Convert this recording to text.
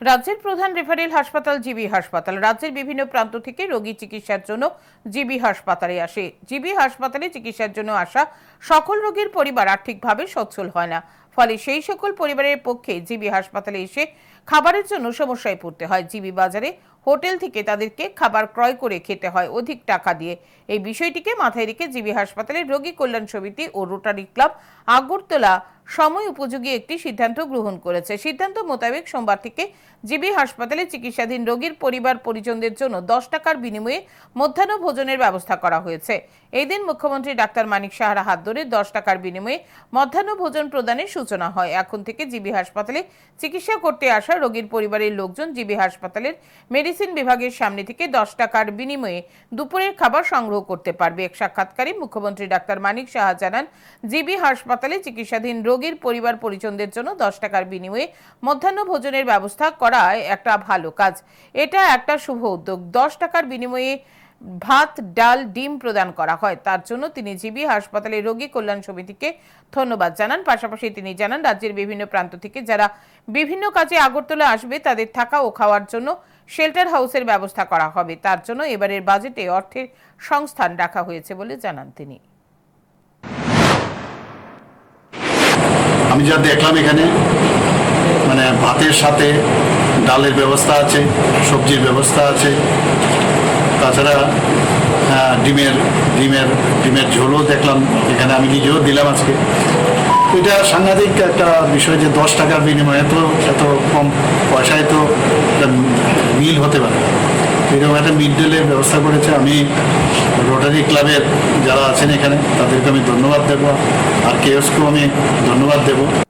রাজ্যের প্রধান রেফারেল হাসপাতাল জিবি হাসপাতাল। রাজ্যের বিভিন্ন প্রান্ত থেকে রোগী চিকিৎসার জন্য জিবি হাসপাতালে আসে। জিবি হাসপাতালে চিকিৎসার জন্য আসা সকল রোগীর পরিবার আর্থিকভাবে সচ্ছল হয় না। ফলে সেই সকল পরিবারের পক্ষে জিবি হাসপাতালে এসে খাবারের জন্য সমস্যায় পড়তে হয়। জিবি বাজারে হোটেল থেকে তাদেরকে খাবার ক্রয় করে খেতে হয় অধিক টাকা দিয়ে। এই বিষয়টিকে মাথায় রেখে জিবি হাসপাতালের রোগী কল্যাণ সমিতি ও রোটারি ক্লাব আগরতলা সময় উপযোগী একটি সিদ্ধান্ত গ্রহণ করেছে। সিদ্ধান্ত মোতাবেক সোমবার থেকে জিবি হাসপাতালে চিকিৎসাধীন রোগীর পরিবার পরিজনদের জন্য দশ টাকার বিনিময়ে মধ্যাহ্ন ভোজনের ব্যবস্থা করা হয়েছে। এই দিন মুখ্যমন্ত্রী ডাক্তার মানিক সাহারা হাত ধরে দশ টাকার বিনিময়ে মধ্যাহ্ন ভোজন প্রদানের সূচনা হয়। এখন থেকে জিবি হাসপাতালে চিকিৎসা করতে আসা রোগীর পরিবারের লোকজন জিবি হাসপাতালের মেডিসিন বিভাগের সামনে থেকে দশ টাকার বিনিময়ে দুপুরের খাবার সংগ্রহ করতে পারবে। এক সাক্ষাৎকারে মুখ্যমন্ত্রী ডাক্তার মানিক সাহা জানান, জিবি হাসপাতালে চিকিৎসাধীন রোগীর পরিবার পরিজনদের জন্য দশ টাকার বিনিময়ে মধ্যাহ্ন ভোজনের ব্যবস্থা করায় একটা ভালো কাজ। এটা একটা শুভ উদ্যোগ। দশ টাকার বিনিময়ে ভাত, ডাল, ডিম প্রদান করা হয়। তার জন্য তিনি জিবি হাসপাতালে রোগী কল্যাণ সমিতিকে ধন্যবাদ জানান। পাশাপাশি তিনি জানান, রাজ্যের বিভিন্ন প্রান্ত থেকে যারা বিভিন্ন কাজে আগরতলা আসবে, তাদের থাকা ও খাওয়ার জন্য শেল্টার হাউসের ব্যবস্থা করা হবে। তার জন্য এবারের বাজেটে অর্থের সংস্থান রাখা হয়েছে বলে জানান তিনি। আমি যা দেখলাম এখানে মানে ভাতের সাথে ডালের ব্যবস্থা আছে, সবজির ব্যবস্থা আছে। তাছাড়া ডিমের ডিমের ডিমের ঝোলও দেখলাম এখানে আমি নিজেও দিলাম আজকে। এটা সাংঘাতিক একটা বিষয় যে দশ টাকার বিনিময়ে তো এত কম পয়সায় তো মিল হতে পারে। এরকম একটা মিড ডেলের ব্যবস্থা করেছে। আমি রোটারি ক্লাবের যারা আছেন এখানে, তাদেরকে আমি ধন্যবাদ দেবো। আর কেএসকেও আমি ধন্যবাদ দেবো।